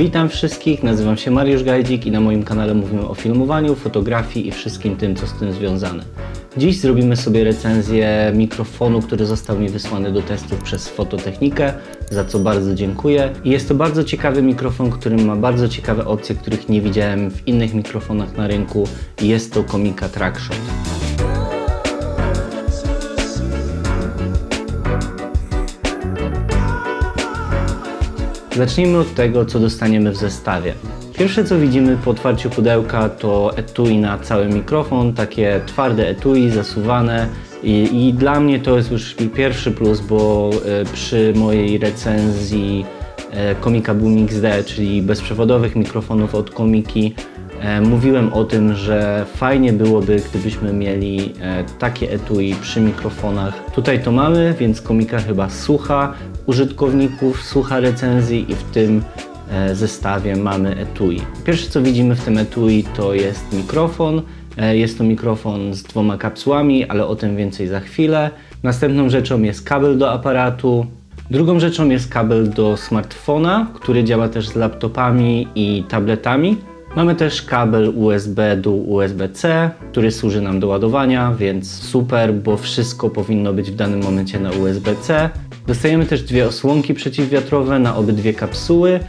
Witam wszystkich, nazywam się Mariusz Gajdzik i na moim kanale mówimy o filmowaniu, fotografii i wszystkim tym, co z tym związane. Dziś zrobimy sobie recenzję mikrofonu, który został mi wysłany do testów przez Fototechnikę, za co bardzo dziękuję. I jest to bardzo ciekawy mikrofon, który ma bardzo ciekawe opcje, których nie widziałem w innych mikrofonach na rynku. Jest to Komika Trackshot. Zacznijmy od tego, co dostaniemy w zestawie. Pierwsze, co widzimy po otwarciu pudełka, to etui na cały mikrofon, takie twarde etui, zasuwane. I, I dla mnie to jest już pierwszy plus, bo e, przy mojej recenzji e, Komika Boom XD, czyli bezprzewodowych mikrofonów od Komiki, Mówiłem o tym, że fajnie byłoby, gdybyśmy mieli e, takie etui przy mikrofonach. Tutaj to mamy, więc komika chyba słucha użytkowników, słucha recenzji i w tym e, zestawie mamy etui. Pierwsze co widzimy w tym etui to jest mikrofon. E, Jest to mikrofon z dwoma kapsułami, ale o tym więcej za chwilę. Następną rzeczą jest kabel do aparatu. Drugą rzeczą jest kabel do smartfona, który działa też z laptopami i tabletami. Mamy też kabel USB do USB-C, który służy nam do ładowania, więc super, bo wszystko powinno być w danym momencie na USB-C. Dostajemy też dwie osłonki przeciwwiatrowe na obydwie kapsuły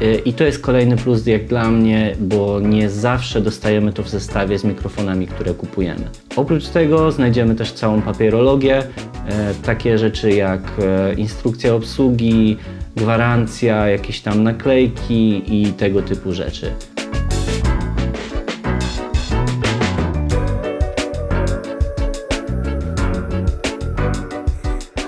yy, i to jest kolejny plus jak dla mnie, bo nie zawsze dostajemy to w zestawie z mikrofonami, które kupujemy. Oprócz tego znajdziemy też całą papierologię, yy, takie rzeczy jak yy, instrukcja obsługi, gwarancja, jakieś tam naklejki i tego typu rzeczy.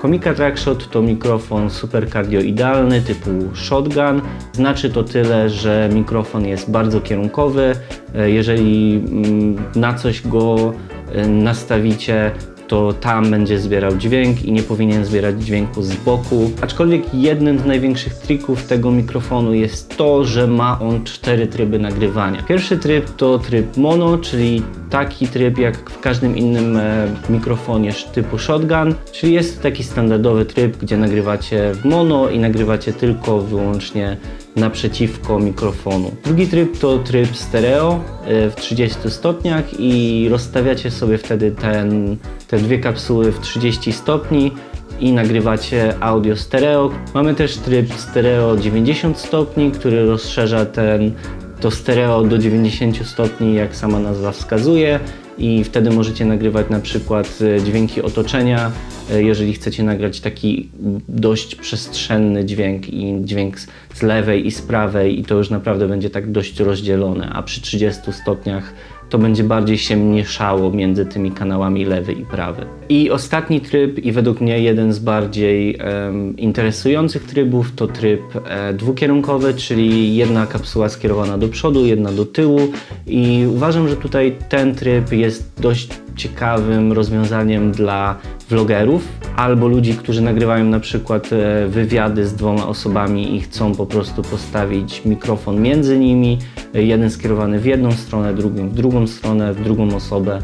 Komika Trackshot to mikrofon superkardioidalny typu shotgun. Znaczy to tyle, że mikrofon jest bardzo kierunkowy. E, Jeżeli mm, na coś go e, nastawicie, to tam będzie zbierał dźwięk i nie powinien zbierać dźwięku z boku. Aczkolwiek jednym z największych trików tego mikrofonu jest to, że ma on cztery tryby nagrywania. Pierwszy tryb to tryb mono, czyli taki tryb jak w każdym innym e, mikrofonie typu shotgun, czyli jest taki standardowy tryb, gdzie nagrywacie w mono i nagrywacie tylko wyłącznie naprzeciwko mikrofonu. Drugi tryb to tryb stereo e, w 30 stopniach i rozstawiacie sobie wtedy ten, te dwie kapsuły w 30 stopni i nagrywacie audio stereo. Mamy też tryb stereo 90 stopni, który rozszerza ten, to stereo do 90 stopni, jak sama nazwa wskazuje i wtedy możecie nagrywać na przykład e, dźwięki otoczenia, jeżeli chcecie nagrać taki dość przestrzenny dźwięk i dźwięk z- lewej i z prawej i to już naprawdę będzie tak dość rozdzielone, a przy 30 stopniach to będzie bardziej się mieszało między tymi kanałami lewy i prawy. I ostatni tryb i według mnie jeden z bardziej em, interesujących trybów to tryb e, dwukierunkowy, czyli jedna kapsuła skierowana do przodu, jedna do tyłu i uważam, że tutaj ten tryb jest dość ciekawym rozwiązaniem dla vlogerów albo ludzi, którzy nagrywają na przykład e, wywiady z dwoma osobami i chcą po prostu postawić mikrofon między nimi, e, jeden skierowany w jedną stronę, drugi w drugą stronę, w drugą osobę,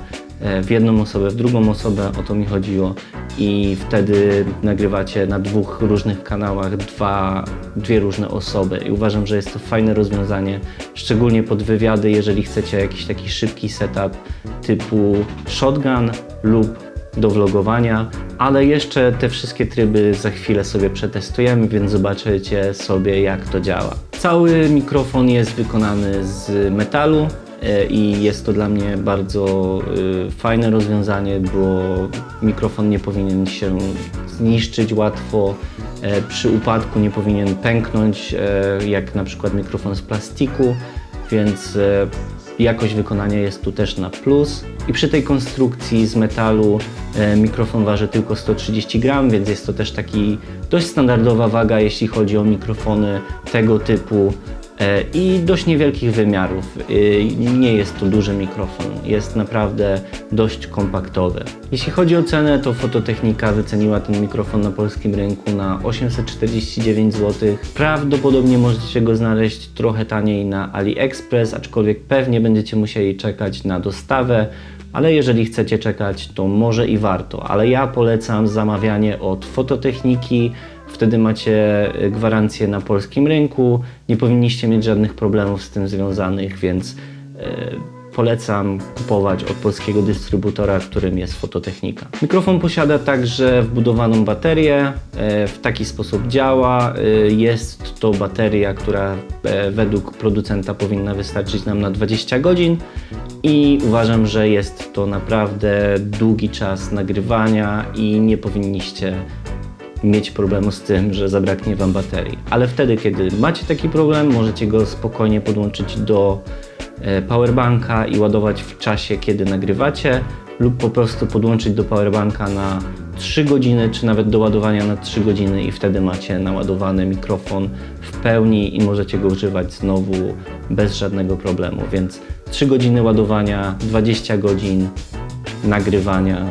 w jedną osobę, w drugą osobę, o to mi chodziło. I wtedy nagrywacie na dwóch różnych kanałach dwa, dwie różne osoby. I uważam, że jest to fajne rozwiązanie, szczególnie pod wywiady, jeżeli chcecie jakiś taki szybki setup typu shotgun lub do vlogowania, ale jeszcze te wszystkie tryby za chwilę sobie przetestujemy, więc zobaczycie sobie jak to działa. Cały mikrofon jest wykonany z metalu. e, i jest to dla mnie bardzo y, fajne rozwiązanie, bo mikrofon nie powinien się zniszczyć łatwo, e, przy upadku nie powinien pęknąć, e, jak na przykład mikrofon z plastiku, więc e, Jakość wykonania jest tu też na plus. I przy tej konstrukcji z metalu e, mikrofon waży tylko 130 gram, więc jest to też taki dość standardowa waga, jeśli chodzi o mikrofony tego typu e, i dość niewielkich wymiarów. E, Nie jest to duży mikrofon, jest naprawdę dość kompaktowy. Jeśli chodzi o cenę, to Fototechnika wyceniła ten mikrofon na polskim rynku na 849 zł. Prawdopodobnie możecie go znaleźć trochę taniej na AliExpress, aczkolwiek pewnie będziecie musieli czekać na dostawę. Ale jeżeli chcecie czekać, to może i warto. Ale ja polecam zamawianie od Fototechniki. Wtedy macie y, gwarancję na polskim rynku, nie powinniście mieć żadnych problemów z tym związanych, więc y, polecam kupować od polskiego dystrybutora, którym jest Fototechnika. Mikrofon posiada także wbudowaną baterię, e, w taki sposób działa. Jest to bateria, która według producenta powinna wystarczyć nam na 20 godzin i uważam, że jest to naprawdę długi czas nagrywania i nie powinniście mieć problemu z tym, że zabraknie Wam baterii. Ale wtedy, kiedy macie taki problem, możecie go spokojnie podłączyć do e, powerbanka i ładować w czasie, kiedy nagrywacie, lub po prostu podłączyć do powerbanka na 3 godziny, czy nawet do ładowania na 3 godziny i wtedy macie naładowany mikrofon w pełni i możecie go używać znowu bez żadnego problemu. Więc 3 godziny ładowania, 20 godzin nagrywania,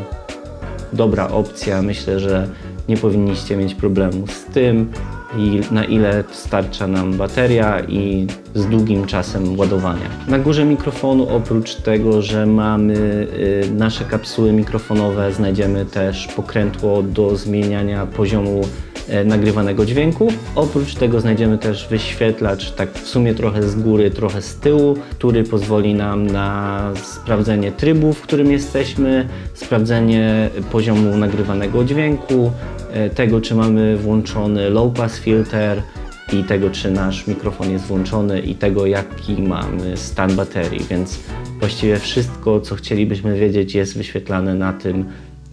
dobra opcja. Myślę, że nie powinniście mieć problemu z tym, i na ile starcza nam bateria i z długim czasem ładowania. Na górze mikrofonu oprócz tego, że mamy y, nasze kapsuły mikrofonowe, znajdziemy też pokrętło do zmieniania poziomu nagrywanego dźwięku. Oprócz tego znajdziemy też wyświetlacz, tak w sumie trochę z góry, trochę z tyłu, który pozwoli nam na sprawdzenie trybu, w którym jesteśmy, sprawdzenie poziomu nagrywanego dźwięku, e, tego czy mamy włączony low pass filter i tego czy nasz mikrofon jest włączony i tego jaki mamy stan baterii, więc właściwie wszystko co chcielibyśmy wiedzieć jest wyświetlane na tym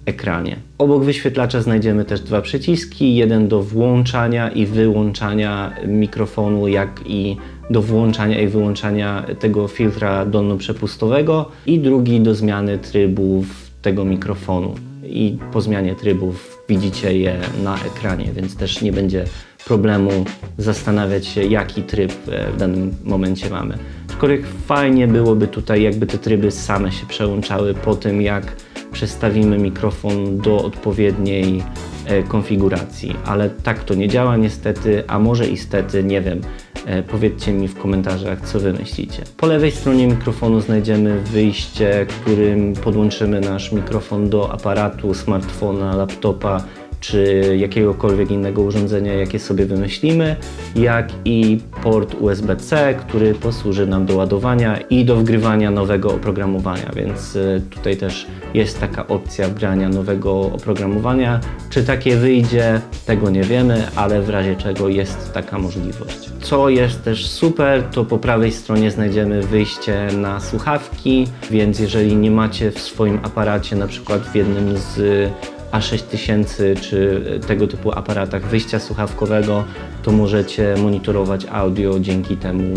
ekranie. Obok wyświetlacza znajdziemy też dwa przyciski, jeden do włączania i wyłączania mikrofonu, jak i do włączania i wyłączania tego filtra dolno-przepustowego i drugi do zmiany trybów tego mikrofonu. I po zmianie trybów widzicie je na ekranie, więc też nie będzie problemu zastanawiać się, jaki tryb e, w danym momencie mamy. Aczkolwiek fajnie byłoby tutaj, jakby te tryby same się przełączały po tym, jak przestawimy mikrofon do odpowiedniej e, konfiguracji, ale tak to nie działa niestety, a może istety, nie wiem. E, Powiedzcie mi w komentarzach, co wy myślicie. Po lewej stronie mikrofonu znajdziemy wyjście, którym podłączymy nasz mikrofon do aparatu, smartfona, laptopa czy jakiegokolwiek innego urządzenia, jakie sobie wymyślimy, jak i port USB-C, który posłuży nam do ładowania i do wgrywania nowego oprogramowania, więc y, tutaj też jest taka opcja wgrania nowego oprogramowania. Czy takie wyjdzie, tego nie wiemy, ale w razie czego jest taka możliwość. Co jest też super, to po prawej stronie znajdziemy wyjście na słuchawki, więc jeżeli nie macie w swoim aparacie, na przykład w jednym z a6000 czy tego typu aparatach wyjścia słuchawkowego, to możecie monitorować audio dzięki temu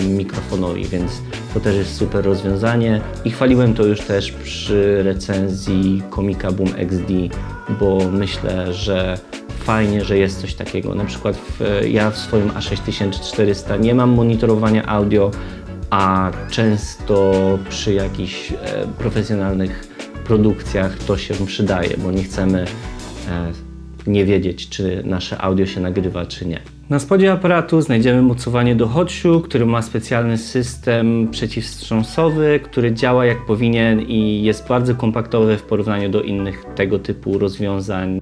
e, mikrofonowi, więc to też jest super rozwiązanie. I chwaliłem to już też przy recenzji Comica Boom XD, bo myślę, że fajnie, że jest coś takiego. Na przykład w, ja w swoim A6400 nie mam monitorowania audio, a często przy jakichś e, profesjonalnych produkcjach to się przydaje, bo nie chcemy e, nie wiedzieć, czy nasze audio się nagrywa, czy nie. Na spodzie aparatu znajdziemy mocowanie do hotshoe, który ma specjalny system przeciwwstrząsowy, który działa jak powinien i jest bardzo kompaktowy w porównaniu do innych tego typu rozwiązań.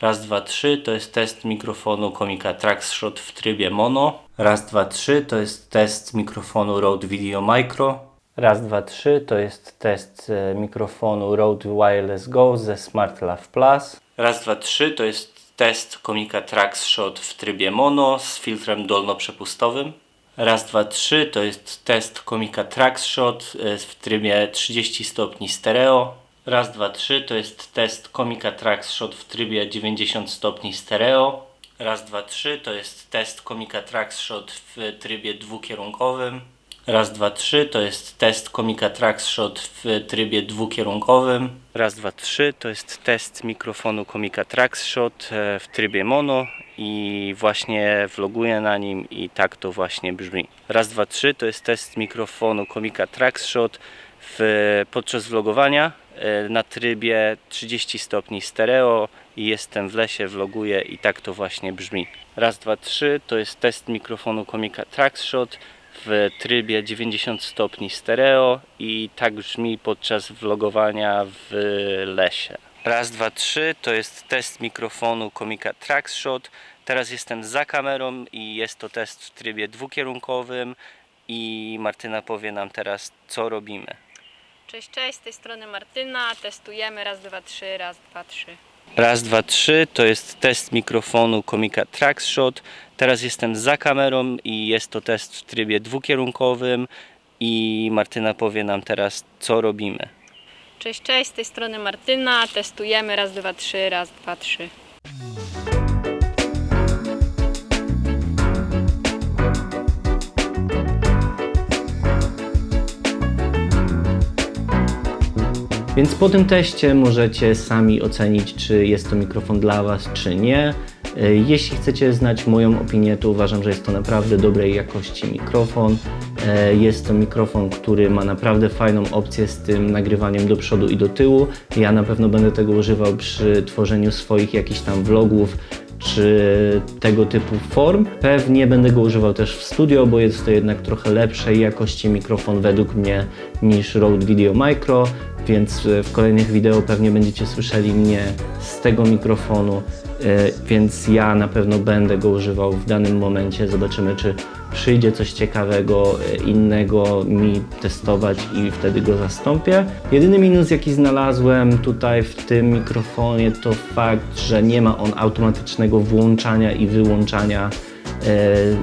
Raz, dwa, trzy to jest test mikrofonu Comica Trackshot w trybie mono. Raz, dwa, trzy to jest test mikrofonu Rode Video Micro. Raz, dwa, trzy to jest test e, mikrofonu Rode Wireless Go ze Smart Lav Plus. Raz, dwa, trzy to jest test Comica Trackshot w trybie mono z filtrem dolno-przepustowym. Raz, dwa, trzy to jest test Comica Trackshot e, w trybie 30 stopni stereo. Raz, dwa, trzy to jest test Comica Trackshot w trybie 90 stopni stereo. Raz, dwa, trzy to jest test Comica Trackshot w trybie dwukierunkowym. Raz, dwa, trzy to jest test Comica Trackshot w trybie dwukierunkowym. Raz, dwa, trzy to jest test mikrofonu Comica Trackshot e, w trybie mono i właśnie vloguję na nim i tak to właśnie brzmi. Raz, dwa, trzy to jest test mikrofonu Comica Trackshot w, podczas vlogowania na trybie 30 stopni stereo i jestem w lesie, vloguję i tak to właśnie brzmi. Raz, dwa, trzy to jest test mikrofonu Comica Trackshot w trybie 90 stopni stereo i tak brzmi podczas vlogowania w lesie. Raz, dwa, trzy to jest test mikrofonu Komika Trackshot. Teraz jestem za kamerą i jest to test w trybie dwukierunkowym i Martyna powie nam teraz co robimy. Cześć, cześć, z tej strony Martyna. Testujemy raz, dwa, trzy, raz, dwa, trzy. Raz, dwa, trzy to jest test mikrofonu Komika Trackshot. Teraz jestem za kamerą i jest to test w trybie dwukierunkowym i Martyna powie nam teraz co robimy. Cześć, cześć, z tej strony Martyna. Testujemy raz, dwa, trzy, raz, dwa, trzy. Więc po tym teście możecie sami ocenić, czy jest to mikrofon dla Was, czy nie. E, Jeśli chcecie znać moją opinię, to uważam, że jest to naprawdę dobrej jakości mikrofon. E, Jest to mikrofon, który ma naprawdę fajną opcję z tym nagrywaniem do przodu i do tyłu. Ja na pewno będę tego używał przy tworzeniu swoich jakichś tam vlogów czy tego typu form. Pewnie będę go używał też w studio, bo jest to jednak trochę lepszej jakości mikrofon według mnie niż Rode Video Micro, więc e, w kolejnych wideo pewnie będziecie słyszeli mnie z tego mikrofonu, e, więc ja na pewno będę go używał w danym momencie. Zobaczymy, czy przyjdzie coś ciekawego, e, innego mi testować i wtedy go zastąpię. Jedyny minus, jaki znalazłem tutaj w tym mikrofonie, to fakt, że nie ma on automatycznego włączania i wyłączania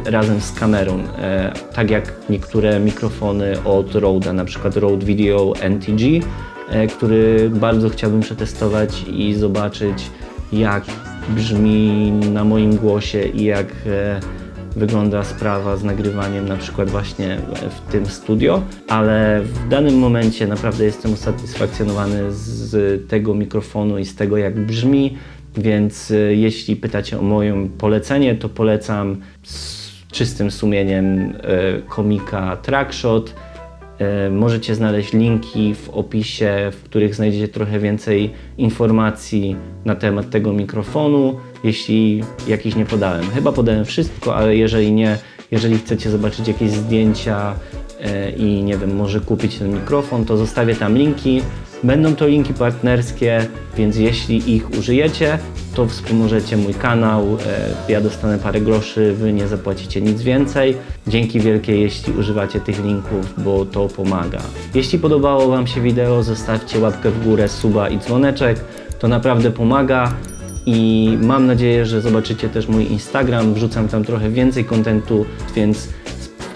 razem z kamerą. E, tak jak niektóre mikrofony od Rode'a, na przykład Rode Video NTG, e, który bardzo chciałbym przetestować i zobaczyć, jak brzmi na moim głosie i jak e, wygląda sprawa z nagrywaniem na przykład właśnie w tym studio, ale w danym momencie naprawdę jestem usatysfakcjonowany z tego mikrofonu i z tego jak brzmi, więc e, jeśli pytacie o moje polecenie, to polecam z czystym sumieniem e, komika Trackshot. E, Możecie znaleźć linki w opisie, w których znajdziecie trochę więcej informacji na temat tego mikrofonu, jeśli jakiś nie podałem. Chyba podałem wszystko, ale jeżeli nie, jeżeli chcecie zobaczyć jakieś zdjęcia i nie wiem, może kupić ten mikrofon, to zostawię tam linki. Będą to linki partnerskie, więc jeśli ich użyjecie, to wspomożecie mój kanał. e, Ja dostanę parę groszy, wy nie zapłacicie nic więcej. Dzięki wielkie, jeśli używacie tych linków, bo to pomaga. Jeśli podobało Wam się wideo, zostawcie łapkę w górę, suba i dzwoneczek. To naprawdę pomaga. I mam nadzieję, że zobaczycie też mój Instagram. Wrzucam tam trochę więcej kontentu, więc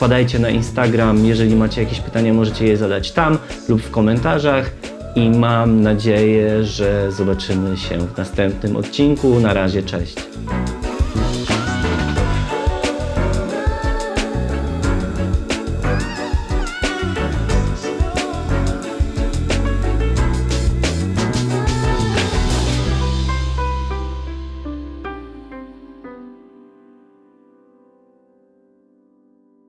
wpadajcie na Instagram. Jeżeli macie jakieś pytania, możecie je zadać tam lub w komentarzach. I mam nadzieję, że zobaczymy się w następnym odcinku. Na razie, cześć.